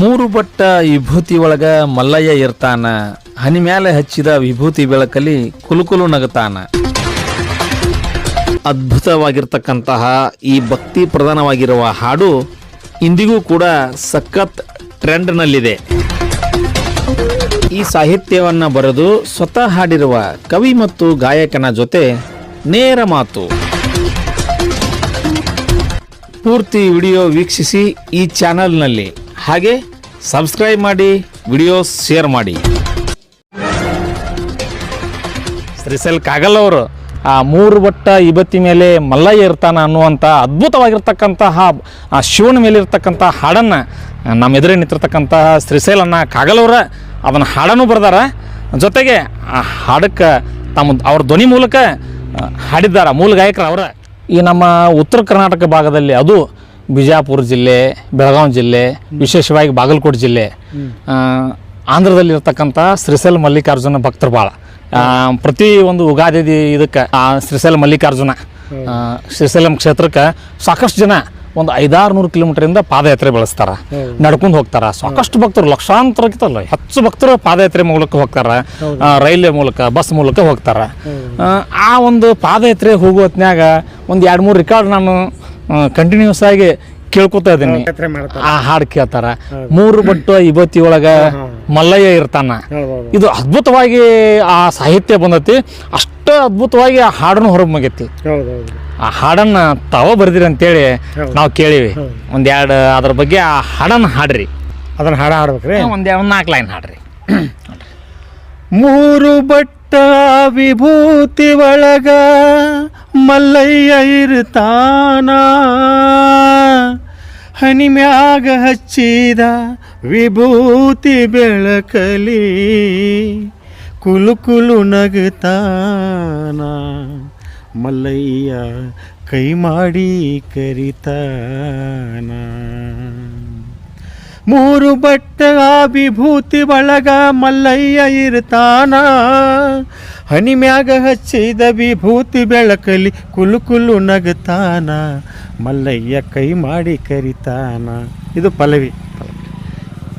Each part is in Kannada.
ಮೂರು ಬಟ್ಟ ವಿಭೂತಿ ಒಳಗ ಮಲ್ಲಯ್ಯ ಇರ್ತಾನ, ಹನಿ ಮ್ಯಾಲೆ ಹಚ್ಚಿದ ವಿಭೂತಿ ಬೆಳಕಲ್ಲಿ ಕುಲುಕುಲು ನಗತಾನ. ಅದ್ಭುತವಾಗಿರ್ತಕ್ಕಂತಹ ಈ ಭಕ್ತಿ ಪ್ರಧಾನವಾಗಿರುವ ಹಾಡು ಇಂದಿಗೂ ಕೂಡ ಸಖತ್ ಟ್ರೆಂಡ್ನಲ್ಲಿದೆ. ಈ ಸಾಹಿತ್ಯವನ್ನ ಬರೆದು ಸ್ವತಃ ಹಾಡಿರುವ ಕವಿ ಮತ್ತು ಗಾಯಕನ ಜೊತೆ ನೇರ ಮಾತು. ಪೂರ್ತಿ ವಿಡಿಯೋ ವೀಕ್ಷಿಸಿ ಈ ಚಾನಲ್ನಲ್ಲಿ. ಹಾಗೆ ಸಬ್ಸ್ಕ್ರೈಬ್ ಮಾಡಿ ವಿಡಿಯೋ ಶೇರ್ ಮಾಡಿ. ಶ್ರೀಸೆಲ್ ಕಾಗಲ್ ಅವರು. ಆ ಮೂರು ಬಟ್ಟ ಇಬತ್ತಿ ಮೇಲೆ ಮಲ್ಲಯ್ಯ ಇರ್ತಾನ ಅನ್ನುವಂಥ ಅದ್ಭುತವಾಗಿರ್ತಕ್ಕಂತಹ, ಆ ಶಿವನ ಮೇಲೆ ಇರ್ತಕ್ಕಂಥ ಹಾಡನ್ನು ನಮ್ಮ ಎದುರೇ ನಿಂತಿರ್ತಕ್ಕಂತಹ ಶ್ರೀಶೈಲನ್ನ ಕಾಗಲವರ ಅದನ್ನು ಹಾಡನ್ನು ಬರ್ದಾರ. ಜೊತೆಗೆ ಆ ಹಾಡಕ್ಕೆ ತಮ್ಮ ಅವ್ರ ಧ್ವನಿ ಮೂಲಕ ಹಾಡಿದ್ದಾರ ಮೂಲ ಗಾಯಕರು ಅವರ ಈ ನಮ್ಮ ಉತ್ತರ ಕರ್ನಾಟಕ ಭಾಗದಲ್ಲಿ ಅದು ಬಿಜಾಪುರ ಜಿಲ್ಲೆ ಬೆಳಗಾವಿ ಜಿಲ್ಲೆ ವಿಶೇಷವಾಗಿ ಬಾಗಲಕೋಟೆ ಜಿಲ್ಲೆ ಆಂಧ್ರದಲ್ಲಿರ್ತಕ್ಕಂಥ ಶ್ರೀಶೈಲ ಮಲ್ಲಿಕಾರ್ಜುನ ಭಕ್ತರು ಭಾಳ. ಪ್ರತಿ ಒಂದು ಉಗಾದಿ ಇದಕ್ಕೆ ಆ ಶ್ರೀಶೈಲ ಮಲ್ಲಿಕಾರ್ಜುನ ಶ್ರೀಶೈಲಂ ಕ್ಷೇತ್ರಕ್ಕೆ ಸಾಕಷ್ಟು ಜನ ಒಂದು ಐದಾರು ನೂರು ಕಿಲೋಮೀಟರಿಂದ ಪಾದಯಾತ್ರೆ ಬೆಳೆಸ್ತಾರೆ. ನಡ್ಕೊಂಡು ಹೋಗ್ತಾರೆ. ಸಾಕಷ್ಟು ಭಕ್ತರು ಲಕ್ಷಾಂತರಕ್ಕಿಂತಲ್ಲ ಹೆಚ್ಚು ಭಕ್ತರು ಪಾದಯಾತ್ರೆ ಮೂಲಕ ಹೋಗ್ತಾರೆ. ರೈಲ್ವೆ ಮೂಲಕ ಬಸ್ ಮೂಲಕ ಹೋಗ್ತಾರೆ. ಆ, ಒಂದು ಪಾದಯಾತ್ರೆ ಹೋಗುವ ಹೊತ್ನ್ಯಾಗ ಒಂದು ಎರಡು ಮೂರು ರೆಕಾರ್ಡ್ ನಾನು ಕಂಟಿನ್ಯೂಸ್ ಆಗಿ ಕೇಳ್ಕೊತಾ ಇದ್ದೀನಿ ಆ ಹಾಡು ಕೇಳ್ತಾರ. ಮೂರು ಬಟ್ಟು ಇವತ್ತಿ ಒಳಗ ಮಲ್ಲಯ್ಯ ಇರ್ತಾನ. ಇದು ಅದ್ಭುತವಾಗಿ ಆ ಸಾಹಿತ್ಯ ಬಂದತಿ. ಅಷ್ಟ ಅದ್ಭುತವಾಗಿ ಆ ಹಾಡನ್ನು ಹೊರಗೆ ಮುಗೈತಿ. ಆ ಹಾಡನ್ನ ತಾವ ಬರ್ದಿರಿ ಅಂತೇಳಿ ನಾವು ಕೇಳಿವಿ. ಒಂದೆರಡು ಅದ್ರ ಬಗ್ಗೆ ಆ ಹಾಡನ್ನ ಹಾಡ್ರಿ. ಅದನ್ನ ಹಾಡ ಹಾಡ್ಬೇಕ್ರಿ? ಒಂದ್ ಒಂದು ನಾಲ್ಕು ಲೈನ್ ಹಾಡ್ರಿ. ಮೂರು ಬಟ್ಟ ವಿಭೂತಿ ಒಳಗ ಮಲ್ಲಯ್ಯ ಇರ್ತಾನ ಹನಿ ಮ್ಯಾಗ ಹಚ್ಚಿದ ವಿಭೂತಿ ಬೆಳಕಲಿ ಕುಲು ಕುಲು ನಗತಾನ ಮಲ್ಲಯ್ಯ ಕೈ ಮಾಡಿ ಕರಿತಾನ? ಮೂರು ಬಟ್ಟ ವಿಭೂತಿ ಒಳಗ ಮಲ್ಲಯ್ಯ ಇರ್ತಾನ ಹನಿ ಮ್ಯಾಗ ಹಚ್ಚಿದ ವಿಭೂತಿ ಬೆಳಕಲಿ ಕುಲು ಕುಲು ನಗತಾನ ಮಲ್ಲಯ್ಯ ಕೈ ಮಾಡಿ ಕರಿತಾನ. ಇದು ಪಲ್ಲವಿ.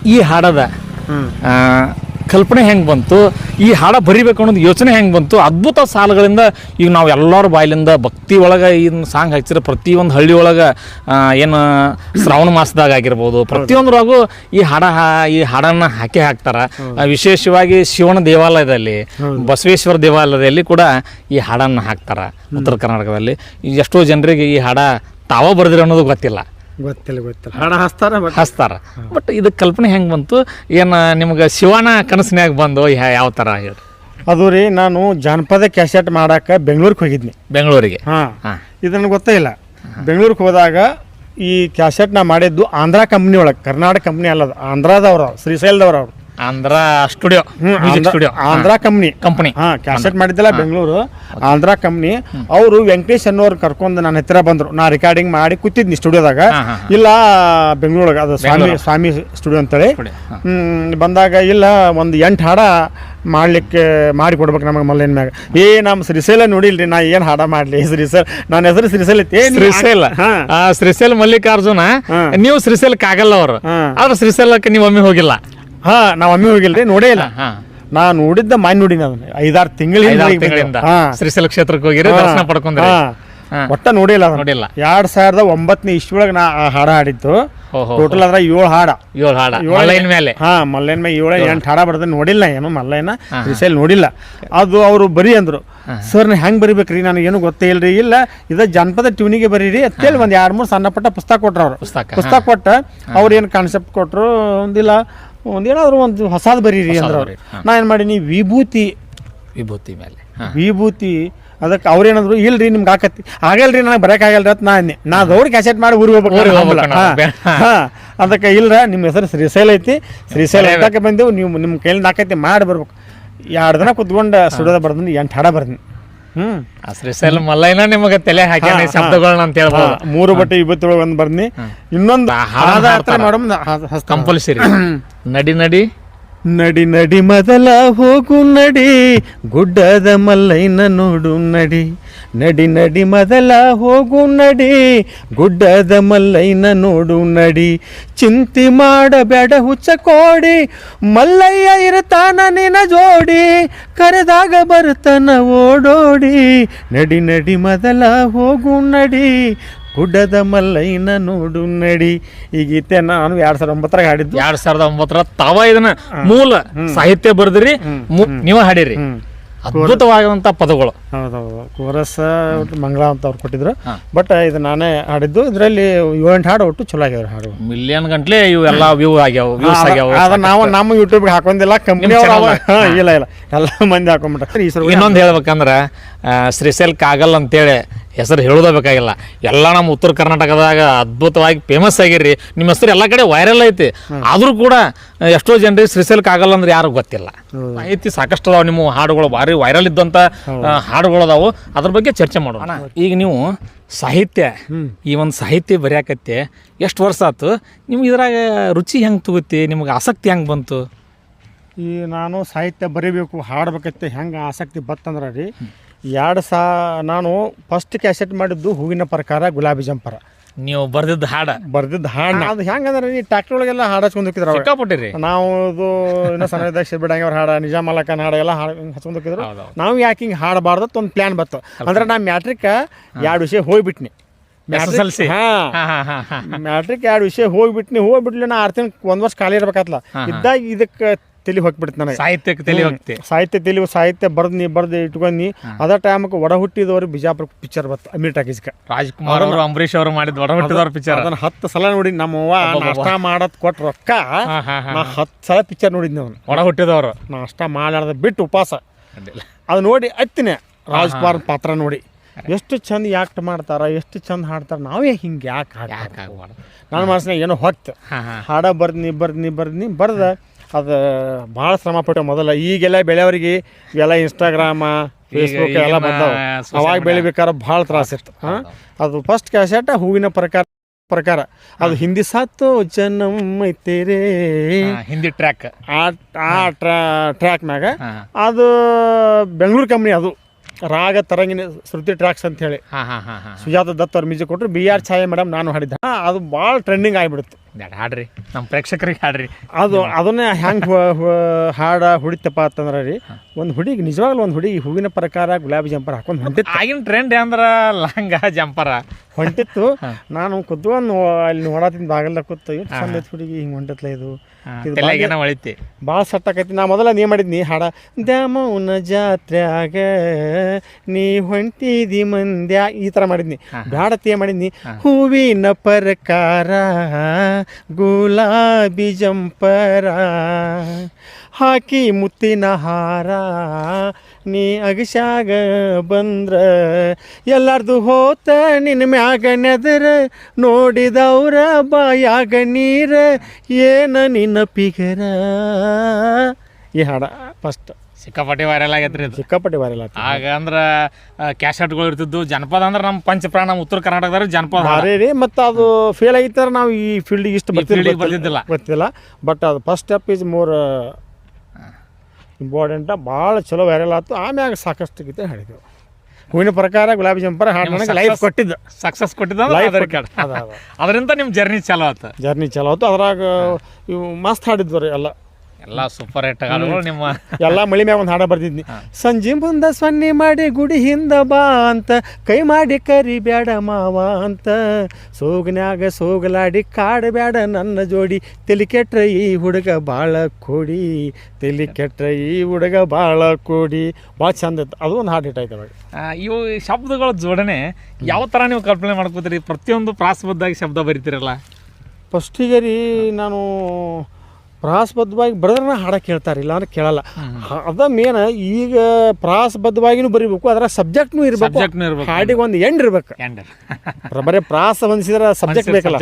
ಈ ಹಾಡದ ಕಲ್ಪನೆ ಹೆಂಗೆ ಬಂತು? ಈ ಹಾಡ ಬರಿಬೇಕು ಅನ್ನೋದು ಯೋಚನೆ ಹೆಂಗೆ ಬಂತು? ಅದ್ಭುತ ಸಾಲುಗಳಿಂದ ಈಗ ನಾವು ಎಲ್ಲರ ಬಾಯಿಲಿಂದ ಭಕ್ತಿ ಒಳಗೆ ಈ ಸಾಂಗ್ ಹಚ್ಚಿರೋ ಪ್ರತಿಯೊಂದು ಹಳ್ಳಿ ಒಳಗೆ ಏನು ಶ್ರಾವಣ ಮಾಸದಾಗ ಆಗಿರ್ಬೋದು ಪ್ರತಿಯೊಂದ್ರಾಗೂ ಈ ಹಾಡ ಈ ಹಾಡನ್ನು ಹಾಕಿ ಹಾಕ್ತಾರ. ವಿಶೇಷವಾಗಿ ಶಿವನ ದೇವಾಲಯದಲ್ಲಿ ಬಸವೇಶ್ವರ ದೇವಾಲಯದಲ್ಲಿ ಕೂಡ ಈ ಹಾಡನ್ನು ಹಾಕ್ತಾರ ಉತ್ತರ ಕರ್ನಾಟಕದಲ್ಲಿ. ಎಷ್ಟೋ ಜನರಿಗೆ ಈ ಹಾಡ ತಾವ ಬರೆದಿರೋ ಅನ್ನೋದು ಗೊತ್ತಿಲ್ಲ. ಗೊತ್ತಿಲ್ಲ ಗೊತ್ತಿಲ್ಲ. ಹಾಡ ಹಸ್ತಾರ ಹಸ್ತಾರ. ಬಟ್ ಇದು ಕಲ್ಪನೆ ಹೆಂಗೆ ಬಂತು? ಏನು ನಿಮ್ಗೆ ಶಿವನ ಕನಸಿನ್ಯಾಗ ಬಂದು ಯಾವ ಥರ ಹೇಳಿ ಅದು ರೀ ನಾನು ಜಾನಪದ ಕ್ಯಾಸೆಟ್ ಮಾಡಕ್ಕೆ ಬೆಂಗಳೂರಿಗೆ ಹೋಗಿದ್ನಿ. ಬೆಂಗಳೂರಿಗೆ? ಹಾಂ. ಹಾಂ. ಇದನ್ನು ಗೊತ್ತೇ ಇಲ್ಲ. ಬೆಂಗಳೂರಿಗೆ ಹೋದಾಗ ಈ ಕ್ಯಾಸೆಟ್ ನಾ ಮಾಡಿದ್ದು ಆಂಧ್ರ ಕಂಪ್ನಿ ಒಳಗೆ ಕರ್ನಾಟಕ ಕಂಪ್ನಿ ಅಲ್ಲದ ಆಂಧ್ರದವ್ರು ಶ್ರೀಶೈಲದವ್ರು ಅವ್ರು. Andhra studio studio Andhra company company ಹಾ ಕ್ಯಾಸೆಟ್ ಮಾಡಿದ್ದಲ್ಲ ಬೆಂಗಳೂರು. ಆಂಧ್ರ ಕಂಪ್ನಿ ಅವರು ವೆಂಕಟೇಶ್ ಅನ್ನೋರು ಕರ್ಕೊಂಡು ನನ್ನ ಹತ್ರ ಬಂದ್ರು. ನಾ ರೆಕಾರ್ಡಿಂಗ್ ಮಾಡಿ ಕೂತಿದ್ನಿ ಸ್ಟುಡಿಯೋದಾಗ. ಇಲ್ಲ ಬೆಂಗಳೂರಾಗ ಅದು ಸ್ವಾಮಿ ಸ್ವಾಮಿ ಸ್ಟುಡಿಯೋ ಅಂತೇಳಿ. ಬಂದಾಗ ಇಲ್ಲ ಒಂದು ಎಂಟು ಹಾಡ ಮಾಡ್ಲಿಕ್ಕೆ ಮಾಡಿ ಕೊಡ್ಬೇಕು ನಮಗೆ ಮಲ್ಲೇನ್ ಮ್ಯಾಗ. ಏ ನಮ್ಮ ಶ್ರೀಶೈಲ ನೋಡಿಲ್ರಿ ನಾ ಏನು ಹಾಡ ಮಾಡ್ಲಿ? ಶ್ರೀಶೈಲ ನನ್ನ ಹೆಸರು ಶ್ರೀಶೈಲ ಐತಿ. ಶ್ರೀಶೈಲ. ಶ್ರೀಶೈಲ ಮಲ್ಲಿಕಾರ್ಜುನ. ನೀವು ಶ್ರೀಶೈಲಕ್ಕೆ ಆಗಲ್ಲ ಅವರು. ಆದ್ರೆ ಶ್ರೀಶೈಲಕ್ಕೆ ನೀವು ಒಮ್ಮೆ ಹೋಗಿಲ್ಲ. ಹಾ ನಾವ್ ಒಮ್ಮೆ ಹೋಗಿಲ್ರಿ ನೋಡೇ ಇಲ್ಲ. ಹಾ ನಾ ನೋಡಿದ್ದ ಮಾನ್ ನೋಡಿನ ಅದನ್ನ. ಐದಾರು ತಿಂಗಳ ಐದಾರು ತಿಂಗಳಿಂದ. ಶ್ರೀಶೈಲ ಕ್ಷೇತ್ರಕ್ಕೆ ಹೋಗಿರಿ ದರ್ಶನ ಪಡ್ಕೊಂಡ್ರಿ. ಹಾ. ಒಟ್ಟ ನೋಡಿಲ್ಲ ಅದನ್ನ. ನೋಡಿಲ್ಲ. ಎರಡ್ ಸಾವಿರದ ಒಂಬತ್ತನೇ ಇಷ್ಟೊಳಗೆ ನಾ ಆ ಹಾಡ ಹಾಡಿದ್ದು. ಓಹೋ ಟೋಟಲ್ ಅದ್ರ ಏಳು ಹಾಡ. ಏಳು ಹಾಡ. ಏಳು- ಮೇಲೆ. ಹಾ ಮಲ್ಲೈನ್ ಮೇಲೆ ಏಳು ಎಂಟು ಹಾಡ ಬರ್ದ ನೋಡಿಲ್ಲ ಏನು ಮಲ್ಲಯ್ಯನ ಶ್ರೀಶೈಲ್ ನೋಡಿಲ್ಲ. ಅದು ಅವರು ಬರಿ ಅಂದ್ರು. ಸರ್ ನಾ ಹೆಂಗ್ ಬರಿಬೇಕ್ರಿ? ನನಗೇನು ಏನು ಗೊತ್ತೇ ಇಲ್ರಿ. ಇಲ್ಲ ಇದ ಜನಪದ ಟ್ಯೂನಿಗೆ ಬರೀರಿ. ಅಂತೇಳಿ ಒಂದ್ ಎರಡ್ ಮೂರು ಸಣ್ಣ ಪುಟ್ಟ ಪುಸ್ತಕ ಕೊಟ್ರು ಅವ್ರು. ಪುಸ್ತಕ, ಪುಸ್ತಕ ಕೊಟ್ಟ ಅವ್ರು ಏನು ಕಾನ್ಸೆಪ್ಟ್ ಕೊಟ್ರು ಒಂದಿಲ್ಲ. ಒಂದೇನಾದ್ರು ಒಂದು ಹೊಸದು ಬರೀರಿ ಅಂದ್ರೆ ಅವ್ರು ನಾ ಏನು ಮಾಡೀನಿ? ವಿಭೂತಿ. ವಿಭೂತಿ ಮೇಲೆ. ವಿಭೂತಿ. ಅದಕ್ಕೆ ಅವ್ರೇನಂದ್ರು ಇಲ್ರಿ ನಿಮ್ಗೆ ಹಾಕತ್ತಿ ಆಗಲ್ರಿ ನನಗೆ ಬರೋಕ್ಕಾಗಲ್ರಿ ಅಂತ ನಾ ಅನ್ನಿ ನಾ ದೌಡ್ ಕ್ಯಾಸೆಟ್ ಮಾಡಿ ಊರಿಗೆ ಹೋಗ್ಬೇಕು ಹೋಗಲ್ಲ ಹಾಂ. ಅದಕ್ಕೆ ಇಲ್ರ ನಿಮ್ಮ ಹೆಸರು ಶ್ರೀಶೈಲ ಐತಿ. ಶ್ರೀಶೈಲ ಅಂತಕ್ಕೆ ಬಂದೆವು. ನೀವು ನಿಮ್ಮ ಕೈಲಿ ಹಾಕತ್ತಿ ಮಾಡಿ ಬರ್ಬೇಕು. ಎರಡು ದಿನ ಕುತ್ಕೊಂಡು ಸುಡೋದ ಬರ್ದಿನಿ ಎಂಟು ಹಾಡ ಬರ್ದಿನಿ. ಆ ಶ್ರೀಶೈಲ ಮಲ್ಲಯ್ಯನ ನಿಮಗೆ ತಲೆ ಹಾಕ್ಯಾನ ಈ ಶಬ್ದಗಳನ್ನ ಅಂತ ಹೇಳ್ಬೋದು. ಮೂರು ಬಟ್ಟೆ ಇಪ್ಪತ್ತೇಳು ಒಂದು ಬರ್ನಿ. ಇನ್ನೊಂದು ಹಾಡ ಹಾಡ್ತಾರ. ಕಂಪಲ್ಸರಿ. ನಡಿ ನಡಿ. ನಡಿ ನಡಿ ಮೊದಲ ಹೋಗು ನಡಿ. ಗುಡ್ಡದ ಮಲ್ಲೈನ ನೋಡು ನಡಿ. ನಡಿ ನಡಿ ಮೊದಲ ಹೋಗು ನಡಿ. ಗುಡ್ಡದ ಮಲ್ಲಯ್ಯನ ನೋಡು ನಡಿ. ಚಿಂತಿ ಮಾಡಬೇಡ ಹುಚ್ಚ ಕೋಡಿ. ಮಲ್ಲಯ್ಯ ಇರ್ತಾನ ನಿನ ಜೋಡಿ. ಕರೆದಾಗ ಬರ್ತಾನ ಓಡೋಡಿ. ನಡಿ ನಡಿ ಮೊದಲ ಹೋಗು ನಡಿ. ಗುಡ್ಡದ ಮಲ್ಲಯ್ಯನ ನೋಡು ನಡಿ. ಈ ಗೀತೆ ನಾನು ಎರಡ್ ಸಾವಿರದ ಒಂಬತ್ತರಾಗ ಹಾಡಿದ್ದು. ಎರಡ್ ಸಾವಿರದ ಒಂಬತ್ತರ ತಾವ ಇದನ್ನ ಮೂಲ ಸಾಹಿತ್ಯ ಬರೆದ್ರಿ. ನೀವ ಹಾಡಿರಿ. ಅದ್ಭುತವಾದಂತ ಪದಗಳು. ಹೌದೌದು. ಕೋರಸ್ ಮಂಗಳ ಅಂತ ಅವ್ರು ಕೊಟ್ಟಿದ್ರು. ಬಟ್ ಇದು ನಾನೇ ಹಾಡಿದ್ದು. ಇದರಲ್ಲಿ ಏಳೆಂಟು ಹಾಡು ಒಟ್ಟು ಚಲೋ ಆಗ್ಯಾವ್ರಿ ಹಾಡು. ಮಿಲಿಯನ್ ಗಂಟ್ಲೆ ಇವೆಲ್ಲ ವ್ಯೂ ಆಗ್ಯಾವ ವ್ಯೂಸ್ ಆಗ್ಯಾವ. ಅದ ನಾವು ನಮ್ಮ ಯೂಟ್ಯೂಬ್ಗೆ ಹಾಕೊಂಡಿಲ್ಲ ಕಂಪ್ನಿ ಇಲ್ಲ ಇಲ್ಲ. ಎಲ್ಲ ಮಂದಿ ಹಾಕೊಂಡ್ಬಿಟ್ರೆ ಇನ್ನೊಂದು ಹೇಳ್ಬೇಕಂದ್ರೆ ಶ್ರೀಶೈಲ್ ಕಾಗಲ್ ಅಂತೇಳಿ ಹೆಸರು ಹೇಳೋದ ಬೇಕಾಗಿಲ್ಲ. ಎಲ್ಲ ನಮ್ಮ ಉತ್ತರ ಕರ್ನಾಟಕದಾಗ ಅದ್ಭುತವಾಗಿ ಫೇಮಸ್ ಆಗಿರ್ರಿ. ನಿಮ್ಮ ಹೆಸರು ಎಲ್ಲ ಕಡೆ ವೈರಲ್ ಐತಿ. ಆದರೂ ಕೂಡ ಎಷ್ಟೋ ಜನರಿಗೆ ಶ್ರೀಶೈಲ್ ಆಗಲ್ಲ ಅಂದ್ರೆ ಯಾರು ಗೊತ್ತಿಲ್ಲ. ಐತಿ ಸಾಕಷ್ಟು ಅದಾವ ನಿಮ್ಮ ಹಾಡುಗಳು. ಭಾರಿ ವೈರಲ್ ಇದ್ದಂತ ಆ, ಹಾಡುಗಳು ಅದಾವು. ಅದ್ರ ಬಗ್ಗೆ ಚರ್ಚೆ ಮಾಡೋಣ. ಈಗ ನೀವು ಸಾಹಿತ್ಯ ಈ ಒಂದು ಸಾಹಿತ್ಯ ಬರೆಯಾಕತ್ತೆ ಎಷ್ಟು ವರ್ಷ ಆಯ್ತು ನಿಮ್ಗೆ ಇದ್ರಾಗ ರುಚಿ ಹೆಂಗೆ ತಗೋತಿ ನಿಮ್ಗೆ ಆಸಕ್ತಿ ಹೆಂಗೆ ಬಂತು? ಈ ನಾನು ಸಾಹಿತ್ಯ ಬರೀಬೇಕು ಹಾಡ್ಬೇಕತ್ತೆ ಹೆಂಗೆ ಆಸಕ್ತಿ ಬತ್ತಂದ್ರೆ ರೀ ಎರಡು ಸಾ ನಾನು ಫಸ್ಟ್ ಕ್ಯಾಸೆಟ್ ಮಾಡಿದ್ದು ಹೂವಿನ ಪ್ರಕಾರ ಗುಲಾಬಿ ಜಂಪರ. ನೀವು ಬರ್ದಿದ್ದ ಹಾಡ? ಬರ್ದಿದ್ದ ಹಾಡು ಅದು ಹೆಂಗಂದ್ರೆ ನೀ ಟ್ಯಾಕ್ಟರ್ ಒಳಗೆಲ್ಲ ಹಾಡು ಹಚ್ಕೊಂಡು ಹೋಗಿದ್ರ ಸಿಕ್ಕಾಪಟ್ಟಿರಿ. ನಾವು ಇದು ಇನ್ನೂ ಸಣ್ಣ ಶಿಬಿಡಂಗಿ ಅವ್ರ ಹಾಡ ನಿಜಾಮ್ ಮಲಕನ ಹಾಡ ಎಲ್ಲ ಹಾಡು ಹಚ್ಕೊಂಡು ಹೋಗಿದ್ರು ನಾವು ಯಾಕೆ ಹಿಂಗೆ ಹಾಡಬಾರ್ದು ಒಂದು ಪ್ಲ್ಯಾನ್ ಬತ್ತು ಅಂದ್ರೆ ನಾ ಮ್ಯಾಟ್ರಿಕ್ ಎರಡು ವಿಷಯ ಹೋಗ್ಬಿಟ್ನಿ. ಮ್ಯಾಟ್ರಿಕ್ ಎರಡು ವಿಷಯ ಹೋಗ್ಬಿಟ್ನಿ. ಹೋಗ್ಬಿಟ್ಲಿ ನಾ ಆರು ತಿಂಗಳು ಒಂದು ವರ್ಷ ಖಾಲಿ ಇರ್ಬೇಕಾತ್ಲ. ಇದ್ದಾಗ ಇದಕ್ಕೆ ತಲೆ ಹೋಗ್ಬಿಡ್ತು ನನಗೆ. ಸಾಹಿತ್ಯಕ್ಕೆ ತಲೆ ಹೋಗ್ತೆ. ಸಾಹಿತ್ಯ ತಲೆ ಸಾಹಿತ್ಯ ಬರ್ದು ನೀ ಬರ್ದು ಇಟ್ಕೊಂಡಿ ಅದ ಟೈಮಕ್ಕೆ ಒಡ ಹುಟ್ಟಿದವರು ಬಿಜಾಪುರ ಪಿಕ್ಚರ್ ಬತ್ತು ಅಮೀರ್ ಟಾಕೀಸ್ಗೆ. ರಾಜ್ಕುಮಾರ್ ಅವರು ಅಂಬರೀಶ್ ಅವರು ಮಾಡಿದ ಒಡ ಹುಟ್ಟಿದವ್ರ ಪಿಕ್ಚರ್ ಅದನ್ನ ಹತ್ತು ಸಲ ನೋಡಿ ನಮ್ಮ ಅವ್ವ ನಾಷ್ಟ ಮಾಡೋದ್ ಕೊಟ್ಟು ರೊಕ್ಕ ನಾ ಹತ್ತು ಸಲ ಪಿಕ್ಚರ್ ನೋಡಿದ್ನಿ ಅವನು. ಒಡ ಹುಟ್ಟಿದವರು ನಾಷ್ಟ ಮಾಡಾರ್ದ ಬಿಟ್ಟು ಉಪವಾಸ ಅದು ನೋಡಿ ಹತ್ತಿನ ರಾಜ್ಕುಮಾರ್ ಪಾತ್ರ ನೋಡಿ. ಎಷ್ಟು ಚಂದ ಯಾಕ್ಟ್ ಮಾಡ್ತಾರ ಎಷ್ಟು ಚಂದ ಹಾಡ್ತಾರ ನಾವೇ ಹಿಂಗೆ ಯಾಕೆ ಹಾಡ್ತಾರೆ ನನ್ನ ಮನಸ್ಸಿನಾಗ ಏನೋ ಹೊತ್ತು ಹಾ ನೀ ಹಾಡ ಬರ್ದ್ನಿ ಬರ್ದ್ನಿ ಬರ್ದ್ನಿ ಬರ್ದ ಅದು ಭಾಳ ಶ್ರಮ ಪಟ್ಟೆ ಮೊದಲ. ಈಗೆಲ್ಲ ಬೆಳೆಯವರಿಗೆ ಇವೆಲ್ಲ ಇನ್ಸ್ಟಾಗ್ರಾಮ ಫೇಸ್ಬುಕ್ ಎಲ್ಲ ಬಂದವು. ಅವಾಗ. ಬೆಳಿಬೇಕಾದ್ರೆ ಭಾಳ ತ್ರಾಸಿತ್ತು ಹಾಂ ಅದು ಫಸ್ಟ್ ಕ್ಯಾಸೆಟ್ ಹೂವಿನ ಪ್ರಕಾರ ಪ್ರಕಾರ. ಅದು ಹಿಂದಿ ಸಾತು ಜನಮ್ ತೇರೇ ಹಾ, ಹಿಂದಿ ಟ್ರ್ಯಾಕ್ ಆ ಆ ಟ್ರಾ ಟ್ರ್ಯಾಕ್ನಾಗ ಅದು ಬೆಂಗಳೂರು ಕಂಪ್ನಿ ಅದು. ರಾಗ ತರಂಗಿನ ಶ್ರುತಿ ಟ್ರ್ಯಾಕ್ಸ್ ಅಂತ ಹೇಳಿ. ಸುಜಾತ ದತ್ ಅವ್ರ ಮ್ಯೂಸಿಕ್ ಕೊಟ್ಟರು ಬಿ ಆರ್ ಛಾಯೆ ಮೇಡಮ್ ನಾನು ಹಾಡಿದ್ದೆ. ಅದು ಭಾಳ ಟ್ರೆಂಡಿಂಗ್ ಆಗಿಬಿಡ್ತು. ಬ್ಯಾಡ ಹಾಡ್ರಿ. ನಮ್ಮ ಪ್ರೇಕ್ಷಕರಿಗೆ ಹಾಡ್ರಿ. ಅದು ಅದನ್ನೇ ಹೆಂಗೆ ಹಾಡ ಹುಡಿತಪ್ಪ ಅಂತಂದ್ರೆ ರೀ ಒಂದು ಹುಡುಗಿ ನಿಜವಾಗ್ಲೂ ಒಂದು ಹುಡುಗಿ ಹೂವಿನ ಪ್ರಕಾರ ಗುಲಾಬಿ ಜಂಪರ್ ಹಾಕೊಂಡು ಹೊಂಟಿತ್ತು. ಆಗಿನ ಟ್ರೆಂಡ್ ಅಂದ್ರ ಲಂಗ ಜಂಪರ. ಹೊಂಟಿತ್ತು. ನಾನು ಕುತ್ಕೊಂಡು ಅಲ್ಲಿ ನೋಡತ್ತಿನ ಬಾಗಲ್ದಾಗ ಕೂತು ಎಷ್ಟು ಚಂದ ಹುಡುಗಿ ಹಿಂಗೆ ಹೊಂಟತ್ಲ ಇದು. ತಲೆಗೇನ ಹೊಳಿತಿ. ಭಾಳ ಸೆಟ್ ಆಕೈತಿ. ನಾ ಮೊದಲ ನೀ ಮಾಡಿದ್ನಿ ಹಾಡ. ದ್ಯಾಮವ್ನ ಜಾತ್ರ್ಯಾಗ ನೀ ಹೊಂಟಿದಿ ಮಂದ್ಯ. ಈ ಥರ ಮಾಡಿದ್ನಿ ಬ್ಯಾಡತಿ ಮಾಡಿದ್ನಿ ಹೂವಿನ ಪರಕಾರ ಗುಲಾಬಿ ಜಂಪರ. ಹಾಕಿ ಮುತ್ತಿನ ಹಾರ ನೀ ಅಗಶ್ಯಾಗ ಬಂದ್ರ ಎಲ್ಲಾರ್ದು ಹೋತ ನಿನ್ನ ಮ್ಯಾಗ ನೆದರ ನೋಡಿದವ್ರ ಬಾಯಾಗ ನೀರ ಏನ ನಿನ್ನ ಪಿಗರ? ಈ ಹಾಡ ಫಸ್ಟ್ ಸಿಕ್ಕಾಪಟ್ಟಿ ವೈರಲ್ ಆಗೈತ್ರಿ ಇದು. ಸಿಕ್ಕಾಪಟ್ಟೆ ವೈರಲ್ ಆಗ ಆಗ ಅಂದ್ರೆ ಕ್ಯಾಶೆಟ್ಗಳು ಇರ್ತಿದ್ದು ಜನಪದ ಅಂದ್ರೆ ನಮ್ಮ ಪಂಚಪ್ರಾಣ ನಮ್ಮ ಉತ್ತರ ಕರ್ನಾಟಕದಾಗ ಜನಪದ ಹಾಡ. ರೀ ಮತ್ತು ಅದು ಫೇಲ್ ಆಗಿತ್ತಾರೆ ನಾವು ಈ ಫೀಲ್ಡಿಗೆ ಇಷ್ಟು ಬರ್ತಿಲ್ಲ ಬರ್ತಿದ್ದಿಲ್ಲ. ಗೊತ್ತಿಲ್ಲ ಬಟ್ ಅದು first step is more important ಭಾಳ ಚಲೋ ವೈರಲ್ ಆಯ್ತು ಆಮ್ಯಾಗ ಸಾಕಷ್ಟು ಗೀತೆ ಹಾಡಿದೆವು. ಹೂವಿನ ಪ್ರಕಾರ ಗುಲಾಬಿ ಜಂಪರ್ ಹಾಡು ನನಗೆ ಲೈಫ್ ಕೊಟ್ಟಿದ್ದ. ಸಕ್ಸಸ್ ಕೊಟ್ಟಿದ್ದ. ಅದರಿಂದ ನಿಮ್ಮ ಜರ್ನಿ ಚಲೋ ಆಯ್ತು ಜರ್ನಿ ಚಲೋ ಆಯ್ತು ಅದ್ರಾಗ ಇವು ಮಸ್ತ್ ಹಾಡಿದ್ವು ರೀ ಎಲ್ಲ. ಎಲ್ಲ ಸೂಪರ್ ಹಿಟ್ ಹಾಡುಗಳು ನಿಮ್ಮ ಎಲ್ಲ ಮಳಿ ಮ್ಯಾಗ ಒಂದು ಹಾಡ ಬರ್ತಿದ್ನಿ ಸಂಜೆ ಮುಂದ ಸೊನ್ನೆ ಮಾಡಿ ಗುಡಿ ಹಿಂದ ಬಾ ಅಂತ ಕೈ ಮಾಡಿ ಕರಿ ಬ್ಯಾಡ ಮಾವ ಅಂತ ಸೋಗನ್ಯಾಗ ಸೋಗಲಾಡಿ ಕಾಡಬ್ಯಾಡ ನನ್ನ ಜೋಡಿ ತಲಿ ಕೆಟ್ರ ಈ ಹುಡುಗ ಭಾಳ ಕೊಡಿ ತಲಿ ಕೆಟ್ರ ಈ ಹುಡುಗ ಭಾಳ ಕೊಡಿ. ಭಾಳ ಚಂದ ಇತ್ತು. ಅದು ಒಂದು ಹಾಡು ಹಿಟ್ ಆಯ್ತು ಅವಾಗ. ಇವು ಶಬ್ದಗಳ ಜೋಡಣೆ ಯಾವ ಥರ ನೀವು ಕಲ್ಪನೆ ಮಾಡ್ಕೋತೀರಿ? ಪ್ರತಿಯೊಂದು ಪ್ರಾಸಬದ್ಧಾಗಿ ಶಬ್ದ ಬರಿತೀರಲ್ಲ? ಫಸ್ಟಿಗೆ ರೀ ನಾನು ಪ್ರಾಸಬದ್ಧವಾಗಿ ಬರೆದ್ರೆ ಹಾಡಕ್ಕೆ ಕೇಳ್ತಾರೆ ಇಲ್ಲ ಅಂದ್ರೆ ಕೇಳಲ್ಲ. ಅದ ಮೇನ್ ಈಗ ಪ್ರಾಸಬದ್ಧವಾಗಿನೂ ಬರಿಬೇಕು ಅದರ ಸಬ್ಜೆಕ್ಟ್ನು ಇರ್ಬೇಕು. ಹಾಡಿಗೆ ಒಂದು ಎಂಡ್ ಇರ್ಬೇಕು. ಬರೀ ಪ್ರಾಸ ಹೊಂದಿಸಿದ್ರೆ ಸಬ್ಜೆಕ್ಟ್ ಬೇಕಲ್ಲ.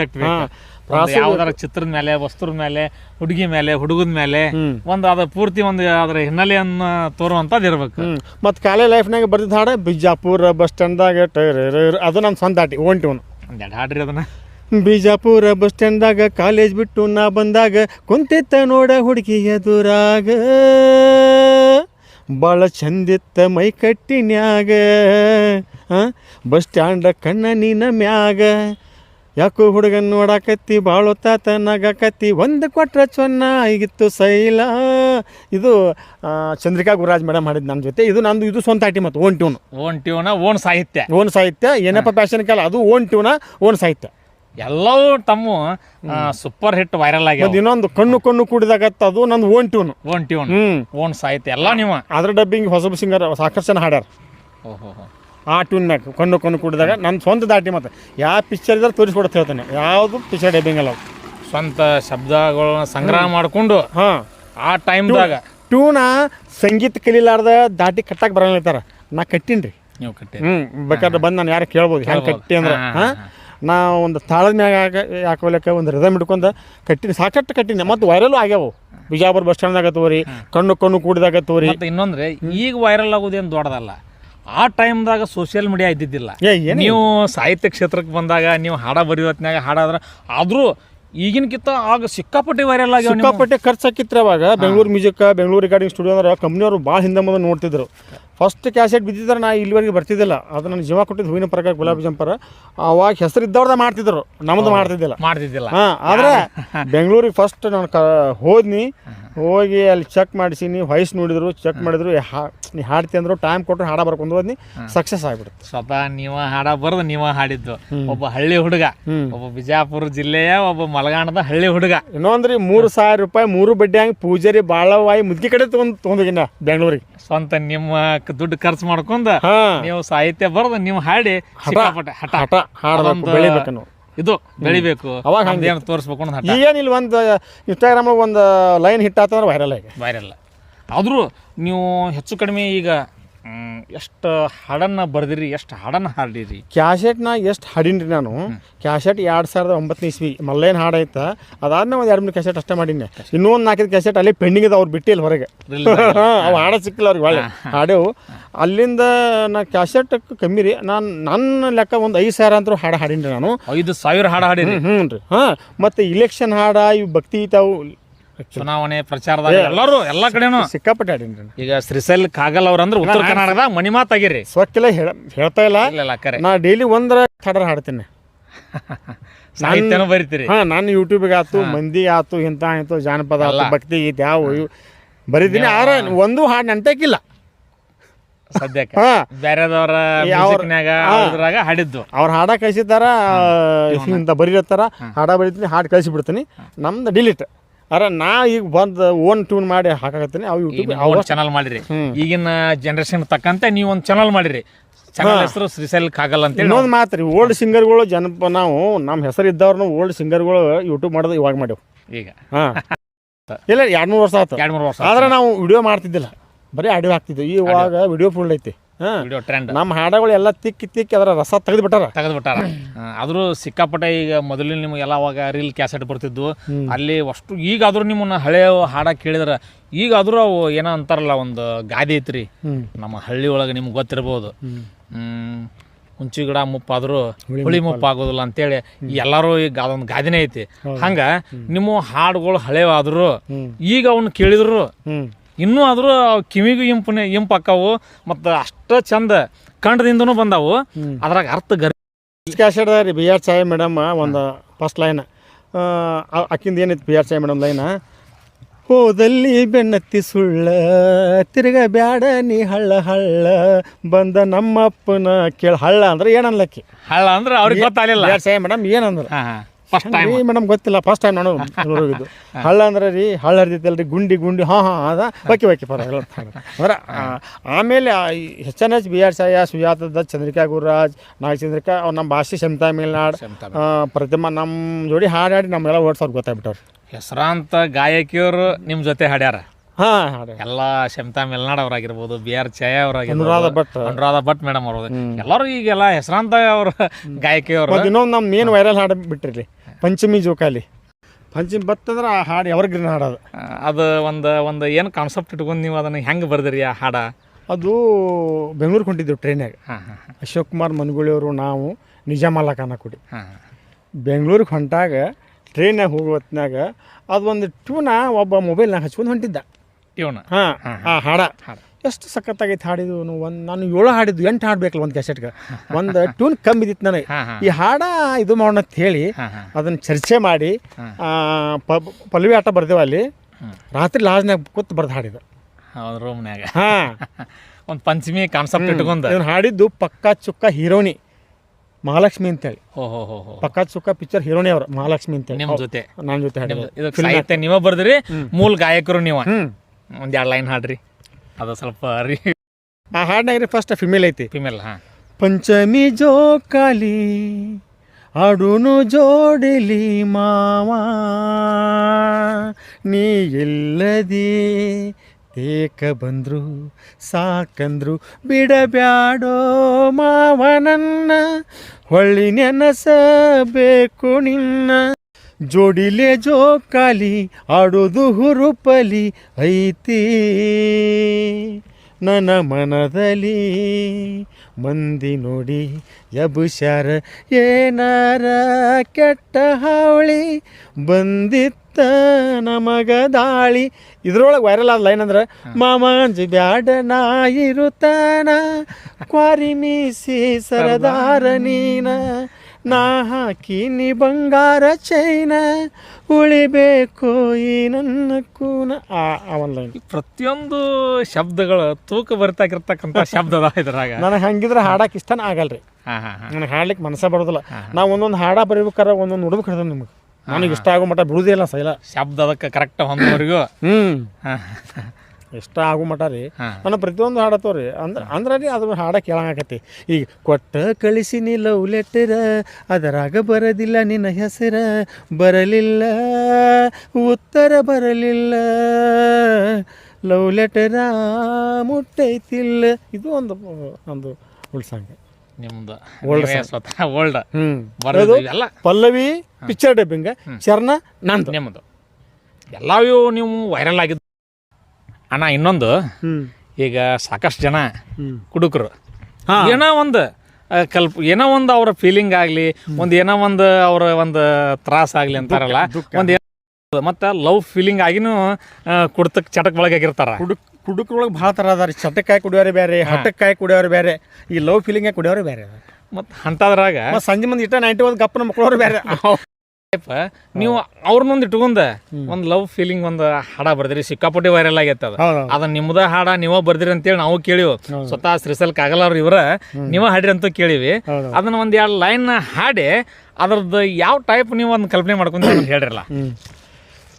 ಪ್ರಾಸ ಯಾವ್ದಾರ ಚಿತ್ರದ ಮೇಲೆ ವಸ್ತ್ರದ ಮೇಲೆ ಹುಡುಗಿ ಮೇಲೆ ಹುಡುಗದ ಮೇಲೆ ಒಂದು ಅದ ಪೂರ್ತಿ ಒಂದು ಅದರ ಹಿನ್ನೆಲೆಯನ್ನು ತೋರುವಂಥದ್ದು ಇರ್ಬೇಕು. ಮತ್ತು ಕಾಲೇಜ್ ಲೈಫ್ನಾಗ ಬರ್ದಿದ್ದ ಹಾಡ ಬಿಜಾಪುರ ಬಸ್ ಸ್ಟ್ಯಾಂಡ್ದಾಗ ಟೈರ್ ಅದು ನನ್ನ ಸ್ವಂತ ಆಟಿ ಒಂಟಿ ಒಂದು ಹಾಡ್ರಿ ಅದನ್ನ. ಬಿಜಾಪುರ ಬಸ್ ಸ್ಟ್ಯಾಂಡ್ದಾಗ ಕಾಲೇಜ್ ಬಿಟ್ಟು ನಾ ಬಂದಾಗ ಕುಂತಿತ್ತ ನೋಡ ಹುಡುಗಿ ಎದುರಾಗ. ಭಾಳ ಚಂದಿತ್ತ ಮೈ ಕಟ್ಟಿನ್ಯಾಗ ಬಸ್ ಸ್ಟ್ಯಾಂಡ ಕಣ್ಣ ನೀನ ಮ್ಯಾಗ. ಯಾಕೋ ಹುಡುಗನ್ ನೋಡಾಕತ್ತಿ ಭಾಳ ತಾತ ನಗಾಕತ್ತಿ ಒಂದು ಕೊಟ್ರ ಚೊನ್ನ ಆಗಿತ್ತು ಸೈಲ. ಇದು ಚಂದ್ರಿಕಾ ಗುರುರಾಜ್ ಮೇಡಮ್ ಮಾಡಿದ್ದು ನನ್ನ ಜೊತೆ. ಇದು ನಂದು ಇದು ಸ್ವಂತ ಐಟಿ ಮತ್ತು own tune. Own tune own ಸಾಹಿತ್ಯ. ಓನ್ ಸಾಹಿತ್ಯ ಏನಪ್ಪ ಪ್ಯಾಷನ್ ಕಾಲ ಅದು ಓನ್ ಟ್ಯೂನ ಓನ್ ಸಾಹಿತ್ಯ. ಎಲ್ಲವೂ ತಮ್ಮ ಸೂಪರ್ ಹಿಟ್ ವೈರಲ್ ಆಗಿದೆ ಇನ್ನೊಂದು ಕಣ್ಣು ಕಣ್ಣು ಕೂಡಿದಾಗ ಅದು ನಂದು own tune own tune own ಸಾಹಿತ್ಯ ಎಲ್ಲ ನೀವು. ಅದ್ರ ಡಬ್ಬಿಂಗ್ ಹೊಸಬ ಸಿಂಗರ್ ಸಾಕಷ್ಟು ಜನ ಹಾಡ್ಯಾರ. ಓಹೋ ಆ ಟ್ಯೂನ್ನಾಗ ಕಣ್ಣು ಕಣ್ಣು ಕೂಡಿದಾಗ ನನ್ನ ಸ್ವಂತ ದಾಟಿ ಮತ್ತೆ ಯಾವ ಪಿಕ್ಚರ್ ಇದ್ರೆ ತೋರಿಸ್ಕೊಡ್ತಾ ಹೇಳ್ತಾನೆ. ಯಾವುದು ಪಿಕ್ಚರ್ ಡಬ್ಬಿಂಗ್ ಅಲ್ಲ ಸ್ವಂತ ಶಬ್ದಗಳನ್ನ ಸಂಗ್ರಹ ಮಾಡಿಕೊಂಡು ಹಾಂ. ಆ ಟೈಮ್ದಾಗ ಟ್ಯೂನ ಸಂಗೀತ ಕಲೀಲಾರ್ದ ದಾಟಿ ಕಟ್ಟಕ್ಕೆ ಬರಲಿತ್ತಾರ ನಾ ಕಟ್ಟೀನಿ ರೀ ನೀವು ಕಟ್ಟಿ ಹ್ಞೂ ಬೇಕಾದ್ರೆ ಬಂದು ನಾನು ಯಾರು ಕೇಳ್ಬೋದು ಹೆಂಗೆ. ಕಟ್ಟಿ ಅಂದ್ರೆ. ಹಾಂ. ನಾ ಒಂದು ತಾಳದ ಮ್ಯಾಗ ಹಾಕ ಹಾಕೋಲಕ್ಕೆ ಒಂದು ರಿದಮ್ ಹಿಡ್ಕೊಂಡು ಕಟ್ಟಿನ. ಸಾಕಷ್ಟು ಕಟ್ಟಿನಿ. ಮತ್ತು ವೈರಲ್ ಆಗ್ಯಾವು. ಬಿಜಾಪುರ ಬಸ್ ಸ್ಟ್ಯಾಂಡ್ದಾಗ ತೋರಿ ಕಣ್ಣು ಕಣ್ಣು ಕೂಡಿದಾಗ ತೋರಿ. ಮತ್ತೆ ಇನ್ನೊಂದ್ರೆ ಈಗ ವೈರಲ್ ಆಗೋದೇನು ದೊಡ್ಡದಲ್ಲ. ಆ ಟೈಮ್ದಾಗ ಸೋಷಿಯಲ್ ಮೀಡಿಯಾ ಇದ್ದಿದ್ದಿಲ್ಲ. ನೀವು ಸಾಹಿತ್ಯ ಕ್ಷೇತ್ರಕ್ಕೆ ಬಂದಾಗ ನೀವು ಹಾಡ ಬರೆಯೋತ್ನಾಗ ಹಾಡಾದ್ರೆ ಆದರೂ ಈಗಿನಕಿಂತ ಆಗ ಸಿಕ್ಕಾಪಟ್ಟೆ ವೈರಲ್ ಆಗಿ ಸಿಕ್ಕಾಪಟ್ಟೆ ಖರ್ಚು ಹಾಕಿತ್ರಿ ಅವಾಗ. Bengaluru music Bengaluru recording studio ಅಂದ್ರೆ ಕಂಪ್ನಿಯವರು ಭಾಳ ಹಿಂದೆ ಮುಂದೆ ನೋಡ್ತಿದ್ರು. ಫಸ್ಟ್ ಕ್ಯಾಸೆಟ್ ಬಿದ್ದಿದ್ರೆ ನಾ ಇಲ್ಲಿವರೆಗೆ ಬರ್ತಿದ್ದಿಲ್ಲ. ಅದು ನನ್ನ ಜೀವ ಕೊಟ್ಟಿದ್ದು ಹೂವಿನ ಪರಕ ಗುಲಾಬಿ ಜಂಪರ. ಅವಾಗ ಹೆಸರು ಇದ್ದವ್ರದ ಮಾಡ್ತಿದ್ರು ನಮ್ದು ಮಾಡ್ತಿದ್ದಿಲ್ಲ. ಮಾಡ್ತಿದ್ದಿಲ್ಲ. ಹಾಂ ಆದ್ರೆ ಬೆಂಗಳೂರಿಗೆ ಫಸ್ಟ್ ನಾನು ಕ ಹೋದ್ನಿ. ಹೋಗಿ ಅಲ್ಲಿ ಚೆಕ್ ಮಾಡಿಸಿನಿ ವಾಯ್ಸ್ ನೋಡಿದ್ರು ಚೆಕ್ ಮಾಡಿದ್ರು ಹಾ ನೀ ಹಾಡ್ತಿ ಅಂದ್ರು ಟೈಮ್ ಕೊಟ್ಟರು ಹಾಡ ಬರ್ಕೊಂಡು ಹೋದ್ನಿ. ಸಕ್ಸಸ್ ಆಗ್ಬಿಡುತ್ತೆ ಸ್ವತಃ ನೀವ ಹಾಡ ಬರೆದು ನೀವ ಹಾಡಿದ್ದು. ಒಬ್ಬ ಹಳ್ಳಿ ಹುಡುಗ ಒಬ್ಬ ಬಿಜಾಪುರ ಜಿಲ್ಲೆಯ ಒಬ್ಬ ಮಲಗಾಣದ ಹಳ್ಳಿ ಹುಡುಗ. ಇನ್ನೊಂದ್ರಿ ಮೂರು ಸಾವಿರ ರೂಪಾಯಿ ಮೂರು ಬಡ್ಡಿ ಹಂಗೆ ಪೂಜಾರಿ ಬಾಳವಾಯಿ ಮುದ್ದಿ ಕಡೆ ತೊಗೊಂಡು ತೊಗೊಂಡೋಗಿನ ಬೆಂಗಳೂರಿಗೆ. ಸ್ವಂತ ನಿಮ್ಮ ಕ- ದುಡ್ಡು ಖರ್ಚು ಮಾಡ್ಕೊಂಡ ಹಾಂ. ನೀವು ಸಾಹಿತ್ಯ ಬರೆದು ನೀವು ಹಾಡಿ ಸಿಕ್ಕಾಪಟ್ಟೆ ಹಠ. ಹಠ ಹಾಡಬೇಕು ಅದೊಂದು ಬೆಳಿಬೇಕು ನಾವು. ಇದು ಬೆಳಿಬೇಕು. ಅವಾಗ ಏನು ತೋರಿಸ್ಬೇಕು ಅನ್ನೋದು ಹಠ. ಈಗೇನಿಲ್ಲ ಒಂದು ಇನ್ಸ್ಟಾಗ್ರಾಮ್ ಒಂದು ಲೈನ್ ಹಿಟ್ ಆತಂದ್ರೆ ವೈರಲ್ ಆಗಿ. ವೈರಲ್ ಆದರೂ ನೀವು ಹೆಚ್ಚು ಕಡಿಮೆ ಈಗ ಎಷ್ಟು ಹಾಡನ್ನು ಬರೆದಿರಿ ಎಷ್ಟು ಹಾಡನ್ನು ಹಾಡಿರಿ ಕ್ಯಾಸೆಟ್ನ ಎಷ್ಟು ಹಾಡಿನ್ರಿ ನಾನು? ಕ್ಯಾಸೆಟ್ ಎರಡು ಸಾವಿರದ ಒಂಬತ್ತನೇ ಇಸ್ವಿ ಮಲ್ಲೇನು ಹಾಡು ಐತೆ. ಅದಾದ್ಮೇಲೆ ಒಂದು ಎರಡು ಮೂರು ಕ್ಯಾಸೆಟ್ ಅಷ್ಟೇ ಮಾಡಿನಿ. ಇನ್ನೊಂದು ನಾಲ್ಕಿದ ನಾಲ್ಕೈದು ಕ್ಯಾಸೆಟ್ ಅಲ್ಲಿ ಪೆಂಡಿಂಗ್ ಇದೆ ಅವ್ರು ಬಿಟ್ಟಿಲ್ಲ ಹೊರಗೆ. ಅವು ಹಾಡ ಸಿಕ್ಕಿಲ್ಲ ಅವ್ರಿಗೆ ಒಳ್ಳೆ. ಹಾಡೇವು ಅಲ್ಲಿಂದ ನಾ ಕ್ಯಾಸೆಟ್ ಕಮ್ಮಿ ರೀ. ನಾನು ನನ್ನ ಲೆಕ್ಕ ಒಂದು ಐದು ಸಾವಿರ ಅಂತೂ ಹಾಡು ಹಾಡೀನಿ ನಾನು. ಐದು ಸಾವಿರ ಹಾಡು ಹಾಡೀನಿ ಹ್ಞೂ ರೀ. ಹಾಂ ಮತ್ತು ಇಲೆಕ್ಷನ್ ಹಾಡ ಇವು ಭಕ್ತಿ ತಾವು ಚುನಾವಣೆ ಪ್ರಚಾರದಾಗ ಎಲ್ಲರೂ ಎಲ್ಲ ಕಡೆನೂ. ಸಿಕ್ಕಾಪಟ್ಟೆ ಹಾಡೀನಿ ರೀ ಈಗ ಶ್ರೀಶೈಲ್ ಕಾಗಲ್ ಅವ್ರಂದ್ರೆ ಉತ್ತರ ಕರ್ನಾಟಕದ ಮಣಿ ಮಾತಾಗಿರಿ ಹೇಳ ಹೇಳ್ತಾ ಇಲ್ಲ. ಇಲ್ಲ ಇಲ್ಲ ಕರೆ. ನಾ ಡೈಲಿ ಒಂದರ ಹಾಡರ ಹಾಡ್ತೀನಿ. ಸಾಹಿತ್ಯನೂ ಬರಿತೀರಿ. ಹಾ ನಾನು ಯೂಟ್ಯೂಬಿಗೆ ಆತು ಮಂದಿ ಆತು ಇಂಥ ಆಯ್ತು ಜಾನಪದ ಆತು ಭಕ್ತಿ ಗೀತೆ ಯಾವ ಇವು. ಬರೀತೀನಿ ಆದ್ರೆ ಒಂದು ಹಾಡು ನೆನ್ಪಕ್ಕಿಲ್ಲ ಸದ್ಯಕ್ಕೆ. ಹಾ. ಬೇರೆದವರ ಯಾವ- ಮ್ಯೂಸಿಕ್ನ್ಯಾಗ ಅದ್ರಾಗ ಹಾಡಿದ್ದು. ಅವ್ರು ಹಾಡ ಕಳಿಸಿದಾರ ಇಂಥ ಬರೀರತ್ತಾರ ಹಾಡ ಬರೀತೀನಿ ಹಾಡು ಕಳಿಸಿಬಿಡ್ತೀನಿ. ನಮ್ದು ಡಿಲೀಟ್ ಅರೆ ನಾ ಈಗ ಬಂದು ಓನ್ ಟ್ಯೂನ್ ಮಾಡಿ ಹಾಕಾಕತ್ತೀನಿ ಅವು ಯೂಟ್ಯೂಬ್ ಒಂದು ಚಾನಲ್ ಮಾಡಿರಿ. ಈಗಿನ ಜನರೇಷನ್ ತಕ್ಕಂತೆ ನೀವು ಒಂದು ಚಾನಲ್ ಮಾಡಿರಿ. ಚಾನಲ್ ಹೆಸರು ಶ್ರೀಶೈಲ್ ಕಾಗಲ್ ಅಂತ ಇನ್ನೊಂದು ಮಾತು ರೀ ಓಲ್ಡ್ ಸಿಂಗರ್ಗಳು ಜನಪ ನಾವು ನಮ್ಮ ಹೆಸರು ಇದ್ದವ್ರನ್ನ ಓಲ್ಡ್ ಸಿಂಗರ್ಗಳು ಯೂಟ್ಯೂಬ್ ಮಾಡೋದು ಇವಾಗ ಮಾಡ್ಯಾವ ಈಗ. ಹಾಂ. ಇಲ್ಲ ಎರಡು ಮೂರು ವರ್ಷ ಆಯ್ತು ಎರಡು ಮೂರು ವರ್ಷ ಆದ್ರೆ ನಾವು ವಿಡಿಯೋ ಮಾಡ್ತಿದ್ದಿಲ್ಲ. ಬರೀ ಆಡಿಯೋ ಹಾಕ್ತಿದ್ದೆ ಇವಾಗ ವಿಡಿಯೋ ಫುಲ್ ಐತಿ. ವಿಡಿಯೋ ಟ್ರೆಂಡ್ ನಮ್ಮ ಹಾಡಗಳು ಎಲ್ಲ ತಿಕ್ಕಿ ತಿಕ್ಕಿ ಅದರ ರಸ ತೆಗೆದು ಬಿಟ್ಟಾರ ತೆಗೆದ್ಬಿಟ್ಟಾರ ಆದ್ರೂ ಸಿಕ್ಕಾಪಟ್ಟೆ ಈಗ ಮೊದಲಿನ ನಿಮ್ಗೆ ಎಲ್ಲ ಅವಾಗ ರೀಲ್ ಕ್ಯಾಸೆಟ್ ಬರ್ತಿದ್ವು. ಅಲ್ಲಿ ಅಷ್ಟು ಈಗ ಆದ್ರೂ ನಿಮ್ಮನ್ನ ಹಳೆಯ ಹಾಡ ಕೇಳಿದ್ರ ಈಗ ಆದ್ರೂ ಅವು ಏನೋ ಅಂತಾರಲ್ಲ ಒಂದು ಗಾದೆ ಐತ್ರಿ. ನಮ್ಮ ಹಳ್ಳಿ ಒಳಗೆ ನಿಮ್ಗೆ ಗೊತ್ತಿರ್ಬೋದು. ಹ್ಮ್. ಹುಂಚಿ ಗಿಡ ಮುಪ್ಪಾದರೂ ಹುಳಿ ಮುಪ್ಪಾಗೋದಿಲ್ಲ ಅಂತೇಳಿ ಎಲ್ಲರೂ ಈಗ ಅದೊಂದು ಗಾದಿನೇ ಐತಿ. ಹಂಗ ನಿಮ್ಮ ಹಾಡುಗಳು ಹಳೆವಾದ್ರು ಈಗ ಅವನ್ನ ಕೇಳಿದ್ರು ಇನ್ನೂ ಆದರೂ ಕಿವಿಗೂ ಇಂಪನೆ ಅಕ್ಕಾವು ಮತ್ತು ಅಷ್ಟ ಚಂದ ಕಂಡದಿಂದನೂ ಬಂದಾವು. ಅದ್ರಾಗ ಅರ್ಥ ಗರ್ ಕ್ಯಾಸೆಟ್ ರೀ ಬಿ ಆರ್ ಸಾಯಿ ಮೇಡಮ್ ಒಂದು ಫಸ್ಟ್ ಲೈನ್ ಅಕ್ಕಿಂದ ಏನಿತ್ತು ಬಿ ಆರ್ ಸಾಯಿ ಮೇಡಮ್ ಲೈನ ಹೋದಲ್ಲಿ ಬೆನ್ನತ್ತಿ ಸುಳ್ಳ ತಿರ್ಗ ಬ್ಯಾಡ ನೀ ಹಳ್ಳ ಹಳ್ಳ ಬಂದ ನಮ್ಮಪ್ಪನ ಕೇಳ ಹಳ್ಳ ಅಂದ್ರೆ ಏನನ್ಲಕ್ಕಿ? ಹಳ್ಳ ಅಂದ್ರೆ ಅವ್ರಿಗೆ ಗೊತ್ತಾಗಲಿಲ್ಲ. ಸಾಯಿ ಮೇಡಮ್ ಏನಂದ್ರೆ? ಫಸ್ಟ್ ಟೈಮ್ ರೀ ಮೇಡಮ್ ಗೊತ್ತಿಲ್ಲ ಫಸ್ಟ್ ಟೈಮ್ ನಾನು ಹೋಗಿದ್ದು. ಹಳ್ಳ ಅಂದ್ರೆ ರೀ ಹಳ್ಳ ಹರಿದೈತಲ್ಲ ರೀ ಗುಂಡಿ ಗುಂಡಿ ಹಾಂ ಹಾಂ ಅದ ಓಕೆ ಓಕೆ ಪರವಾಗಿಲ್ಲ ಅಂದ್ರೆ ಆಮೇಲೆ ಆ, ಎನ್ ಎಚ್ ಬಿ ಆರ್ ಸಾಯ ಸುಜಾತ ದತ್ ಚಂದ್ರಿಕಾ ಗುರುರಾಜ್ ನಾಗಚಂದ್ರಿಕಾ ಅವ್ರು ನಮ್ಮ ಭಾಷೆ ಶಮಿತಾ ಮೇಲ್ನಾಡ್ ಪ್ರತಿಮ ನಮ್ಮ ಜೋಡಿ ಹಾಡಾಡಿ ನಮ್ಮೆಲ್ಲ ಓಡ್ಸೋರು ಗೊತ್ತಾಗ್ಬಿಟ್ಟವ್ರು. ಹೆಸರಾಂತ ಗಾಯಕಿಯವರು ನಿಮ್ಮ ಜೊತೆ ಹಾಡ್ಯಾರ. ಹಾಂ ಹಾಡಿ ಎಲ್ಲ ಶಮತಾ ಮೆಲ್ನಾಡ್ ಅವರಾಗಿರ್ಬೋದು ಬಿ ಆರ್ ಛಾಯಾ ಅನುರಾಧ ಅವರಾಗಿರ್ಬೋದು ಭಟ್. ಅನುರಾಧ ಭಟ್ ಮೇಡಮ್ ಅವರು ಎಲ್ಲರೂ ಈಗೆಲ್ಲ ಹೆಸರಾಂತ ಅವ್ರ ಗಾಯಕಿಯವರು ಅವರು. ಇನ್ನೊಂದು ನಮ್ಮ ಮೇನ್ ವೈರಲ್ ಹಾಡು ಬಿಟ್ಟಿರ್ಲಿ ಪಂಚಮಿ ಜೋಕಾಲಿ. ಪಂಚಮಿ ಬತ್ತಂದ್ರೆ ಆ ಹಾಡು ಎವರ್ಗ್ರೀನ್ ಹಾಡೋದು ಅದು. ಒಂದು ಒಂದು ಏನು ಕಾನ್ಸೆಪ್ಟ್ ಇಟ್ಕೊಂಡು ನೀವು ಅದನ್ನು ಹೆಂಗೆ ಬರ್ದಿರಿ ಆ ಹಾಡ? ಅದು ಬೆಂಗಳೂರಿಗೆ ಹೊಂಟಿದ್ದೆವು ಟ್ರೈನ್ಯಾಗ ಹಾಂ ಹಾಂ ಅಶೋಕ್ ಕುಮಾರ್ ಮನ್ಗುಳಿಯವರು ನಾವು ನಿಜಾಮಲ್ಲ ಕಾನಕುಡಿ ಹಾಂ. ಬೆಂಗಳೂರಿಗೆ ಹೊಂಟಾಗ ಟ್ರೈನಾಗ ಹೋಗೋ ಹೊತ್ನಾಗ ಅದು ಒಂದು ಟ್ಯೂನ ಒಬ್ಬ ಮೊಬೈಲ್ನಾಗ ಹಚ್ಕೊಂಡು ಹೊಂಟಿದ್ದ. ಇವನು. ಹಾ ಆ ಹಾಡ. ಎಷ್ಟು ಸಖತ್ತಾಗೈತೆ ಹಾಡಿದ್ವು ಒಂದು ನಾನು ಏಳು ಹಾಡಿದ್ದು ಎಂಟು ಹಾಡ್ಬೇಕಲ್ಲ ಒಂದು ಕ್ಯಾಸೆಟ್ಗೆ ಒಂದು ಟ್ಯೂನ್ ಕಮ್ಮಿ ಇದ್ದಿತ್ತು ನನಗೆ. ಹಾ, ಹಾ. ಈ ಹಾಡ ಇದು ಮಾಡೋಣ ಅಂತ ಹೇಳಿ ಹಾ, ಹಾ. ಅದನ್ನು ಚರ್ಚೆ ಮಾಡಿ ಪಲ್ವಿ ಆಟ ಬರ್ದೇವ ಅಲ್ಲಿ. ರಾತ್ರಿ ಲಾಜ್ನಾಗ ಕೂತ್ ಬರ್ದು ಹಾಡಿದ. ಹೌದು ರೂಮ್ನ್ಯಾಗ ಹಾಂ. ಒಂದು ಪಂಚಮಿ ಕಾನ್ಸೆಪ್ಟ್ ಇಟ್ಕೊಂಡು. ಇದನ್ನು ಹಾಡಿದ್ದು ಪಕ್ಕಾ ಚುಕ್ಕ ಹೀರೋನಿ ಮಹಾಲಕ್ಷ್ಮಿ ಅಂತೇಳಿ. ಪಕ್ಕ ಹೋ ಹೋ ಹೋ ಪಕ್ಕಾ ಚುಕ್ಕ ಪಿಕ್ಚರ್ ಹೀರೋನಿ ಅವರು ಮಹಾಲಕ್ಷ್ಮಿ ಅಂತೇಳಿ. ನಿಮ್ಮ ಜೊತೆ. ನನ್ನ ಜೊತೆ ಹಾಡಿದ್ದು ನೀವೇ ಬರ್ದ್ರಿ ಮೂಲ ಗಾಯಕರು ನೀವು. ಒಂದ್ ಎರಡು ಲೈನ್ ಹಾಡ್ರಿ. ಅದು ಸ್ವಲ್ಪ ರೀ. ಆ ಹಾಡಿನಾಗ್ರಿ ಫಸ್ಟ್ ಫಿಮೇಲ್ ಐತಿ. ಫಿಮೇಲ್ ಹಾಂ. ಪಂಚಮಿ ಜೋಕಾಲಿ ಅಡುನು ಜೋಡಿಲಿ ಮಾವ ನೀ ಎಲ್ಲದಿ ಏಕ ಬಂದ್ರು ಸಾಕಂದ್ರು ಬಿಡಬ್ಯಾಡೋ ಮಾವನನ್ನ ಹೊಳ್ಳಿ ನೆನಸಬೇಕು ನಿನ್ನ. ಜೋಡಿಲೆ ಜೋಕಾಲಿ ಆಡೋದು ಹುರುಪಲಿ ಐತಿ. ನನ್ನ ಮನದಲ್ಲಿ ಮಂದಿ ನೋಡಿ ಯಬುಷಾರ ಏನಾರ ಕೆಟ್ಟ ಹಾವಳಿ ಬಂದಿತ್ತ ನಮಗ ದಾಳಿ. ಇದ್ರೊಳಗೆ ವೈರಲ್ ಆದ ಲೈನ್ ಅಂದ್ರೆ ಮಾಮಾಂಜಿ ಬ್ಯಾಡ ನಾ ಇರುತ್ತಾನ ಕ್ವಾರಿ ಮೀಸಿ ಸರದಾರ ನೀನ. ನಾ ಹಾಕಿನಿ ಬಂಗಾರ ಚೈನ ಉಳಿಬೇಕು ಈ ನನ್ನ ಕೂನ. ಆ ಆ ಒಂದು ಲೈನ್ ಈ ಪ್ರತಿಯೊಂದು ಶಬ್ದಗಳು ತೂಕ ಬರ್ತಾಕಿರ್ತಕ್ಕಂಥ ಶಬ್ದ ಇದ್ರಾಗ. ನನಗೆ ಹಂಗಿದ್ರೆ ಹಾಡಕ್ಕೆ ಇಷ್ಟನ ಆಗಲ್ರಿ. ನನಗೆ ಹಾಡ್ಲಿಕ್ಕೆ ಮನಸ್ಸ ಬರೋದಿಲ್ಲ. ನಾವು ಒಂದೊಂದು ಹಾಡ ಬರೀಬೇಕಾದ್ರೆ ಒಂದೊಂದು ನೋಡ್ಬೇಕು ಹಿಡ್ದು ನಿಮಗೆ. ನನಗೆ ಇಷ್ಟ ಆಗೋ ಮಟ್ಟ ಬಿಡುದೇ ಇಲ್ಲ ಸೈಲ. ಶಬ್ದ ಅದಕ್ಕೆ ಕರೆಕ್ಟ್ ಹೊಂದೋವರೆಗೂ ಹ್ಞೂ ಇಷ್ಟ ಆಗೋ ಮಟ ರೀ. ನಾನು ಪ್ರತಿಯೊಂದು ರೀ ಅಂದ್ರೆ ಅಂದ್ರೆ ರೀ ಅದು ಹಾಡ ಕೇಳಂಗಾಕತಿ ಈಗ ಕೊಟ್ಟ ಕಳಿಸಿ ನೀ ಲವ್ ಲೆಟರ ಅದರಾಗ ಬರದಿಲ್ಲ ನಿನ್ನ ಹೆಸರ ಬರಲಿಲ್ಲ ಉತ್ತರ ಬರಲಿಲ್ಲ. ಲವ್ ಲೆಟರ ಮುಟ್ಟೈತಿಲ್ಲ. ಇದು ಒಂದು ಒಂದು ಉಳ್ಸಂಗ ನಿಮ್ದು. ಸ್ವತಃ ಓಲ್ಡ್ ಬರೋದು ಎಲ್ಲ ಪಲ್ಲವಿ ಪಿಕ್ಚರ್ ಡಬ್ಬಿಂಗ ಚರ್ನ ನಂದು. ನಿಮ್ಮದು. ಎಲ್ಲವೂ ನೀವು ವೈರಲ್ ಆಗಿದ್ದು ಅಣ್ಣ ಇನ್ನೊಂದು. ಈಗ ಸಾಕಷ್ಟು ಜನ ಕುಡುಕರು. ಏನೋ ಒಂದು ಕಲ್ಪ ಏನೋ ಒಂದು ಅವ್ರ ಫೀಲಿಂಗ್ ಆಗಲಿ ಒಂದು ಏನೋ ಒಂದು ಅವ್ರ ಒಂದು ತ್ರಾಸ ಆಗಲಿ ಅಂತಾರಲ್ಲ ಒಂದು ಏನೋ ಮತ್ತು ಲವ್ ಫೀಲಿಂಗ್ ಆಗಿನೂ ಕುಡ್ತಕ್ಕೆ ಚಟಕ್ ಒಳಗಾಗಿರ್ತಾರ ಕುಡುಕ್ ಕುಡುಕ್ರೊಳಗೆ ಭಾಳ ಥರ ಅದಾರ. ಚಟಕ್ಕಾಯಿ ಕುಡಿಯೋರು ಬೇರೆ ಹಟಕ್ಕಾಯಿ ಕುಡಿಯೋರು ಬೇರೆ ಈ ಲವ್ ಫೀಲಿಂಗ್ ಕುಡಿಯೋರು ಬೇರೆ ಮತ್ತು ಅಂಥದ್ರಾಗ ಸಂಜೆ ಮುಂದೆ ಇಟ್ಟ ನೈಂಟಿ ಒಂದು ಗಪ್ಪನ ಮಕ್ಕಳವ್ರು ಬೇರೆ ನೀವು ಅವ್ರನ್ನೊಂದು ಇಟ್ಕೊಂಡ ಒಂದ್ ಲವ್ ಫೀಲಿಂಗ್ ಒಂದ್ ಹಾಡ ಬರ್ದಿರಿ. ಸಿಕ್ಕಾಪಟ್ಟಿ ವೈರಲ್ ಆಗೈತೆ ಅದು. ಅದನ್ನ ನಿಮ್ದ ಹಾಡ ನೀವ ಬರ್ದಿರಿ ಅಂತೇಳಿ ನಾವು ಕೇಳಿವ್. ಸ್ವತಃ ಶ್ರೀಸಲ್ ಆಗಲ್ಲ ಅವ್ರ ಇವ್ರ. ನೀವ ಹಾಡ್ರಿ ಅಂತ ಕೇಳಿವಿ. ಅದನ್ನ ಒಂದ್ ಎರಡು ಲೈನ್ ಹಾಡಿ ಅದ್ರದ್ದು ಯಾವ ಟೈಪ್ ನೀವು ಒಂದು ಕಲ್ಪನೆ ಮಾಡ್ಕೊಂತ ಹೇಳಿರಲ್ಲ.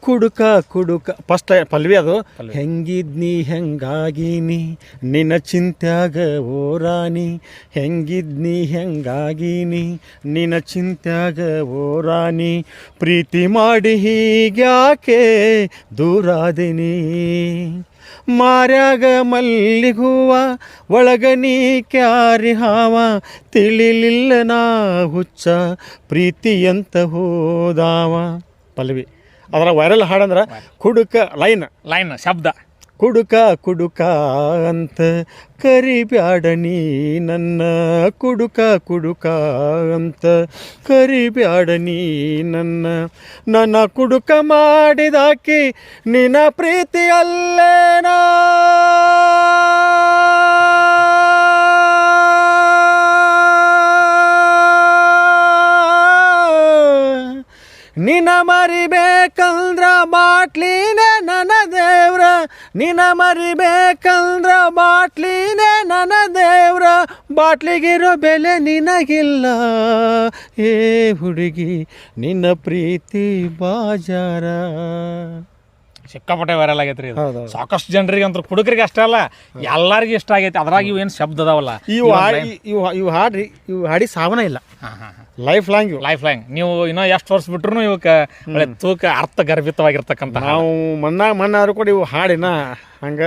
ಕುಡುಕ ಕುಡುಕ. ಫಸ್ಟ್ ಪಲ್ವಿ ಅದು? ಹೆಂಗಿದ್ನಿ ಹೆಂಗಾಗಿನಿ ನಿನ್ನ ಚಿಂತ್ಯಾಗ ಓ ರಾಣಿ ಹೆಂಗಿದ್ನಿ ಹೆಂಗಾಗಿನಿ ನಿನ್ನ ಚಿಂತ್ಯಾಗ ಓ ರಾಣಿ ಪ್ರೀತಿ ಮಾಡಿ ಹೀಗ್ಯಾಕೆ ದೂರಾದಿನಿ ಮಾರ್ಯಾಗ ಮಲ್ಲಿಗುವ ಒಳಗ ನೀ ಕ್ಯಾರಿ ಹಾವ. ತಿಳಿಲಿಲ್ಲ ನಾ ಹುಚ್ಚ ಪ್ರೀತಿ ಅಂತ ಹೋದಾವ. ಪಲ್ವಿ. ಅದರ ವೈರಲ್ ಹಾಡಂದ್ರೆ ಕುಡುಕ ಲೈನ್ ಲೈನ್ ಶಬ್ದ. ಕುಡುಕ ಕುಡುಕ ಅಂತ ಕರಿಬ್ಯಾಡ ನೀ ನನ್ನ. ಕುಡುಕ ಕುಡುಕ ಅಂತ ಕರಿಬ್ಯಾಡ ನೀ ನನ್ನ. ನನ್ನ ಕುಡುಕ ಮಾಡಿದಾಕಿ ನಿನ್ನ ಪ್ರೀತಿಯಲ್ಲೇನಾ? ನಿನ ಮರಿಬೇಕಂದ್ರ ಬಾಟ್ಲಿನೇ ನನ ದೇವ್ರ. ನಿನ ಮರಿಬೇಕಂದ್ರ ಬಾಟ್ಲಿನೇ ನನ ದೇವ್ರ. ಬಾಟ್ಲಿಗಿರೋ ಬೆಲೆ ನಿನಗಿಲ್ಲ. ಏ ಹುಡುಗಿ, ನಿನ್ನ ಪ್ರೀತಿ ಬಾಜಾರ. ಸಿಕ್ಕಾಪಟ್ಟೆ ವೈರಲ್ ಇದು. ಹೌದೌದು. ಸಾಕಷ್ಟು ಜನರಿಗೆ ಅಂತ ಕುಡುಕರಿಗೆ ಅಷ್ಟೇ ಅಲ್ಲ ಎಲ್ಲರಿಗೂ ಇಷ್ಟ ಆಗೈತೆ. ಅದ್ರಾಗ ಇವು ಏನು ಶಬ್ದ ಅದಾವಲ್ಲ ಇವು ಹಾಡಿ ಇವು ಇವು ಹಾಡ್ರಿ ಇವು ಹಾಡಿ ಸಾವನ ಇಲ್ಲ. ಲೈಫ್ ಲಾಂಗ್ ಇವು. ಲೈಫ್ ಲಾಂಗ್ ನೀವು ಇನ್ನೂ ಎಷ್ಟು ವರ್ಷ ಬಿಟ್ರು ಇವಕ್ಕೆ ಒಳ್ಳೆ ತೂಕ ಅರ್ಥ ಗರ್ಭಿತವಾಗಿರ್ತಕ್ಕಂಥ ನಾವು ಮಣ್ಣಾಗ ಮನ್ನಾರು ಕೂಡ ಇವು ಹಾಡಿನ ಹಂಗ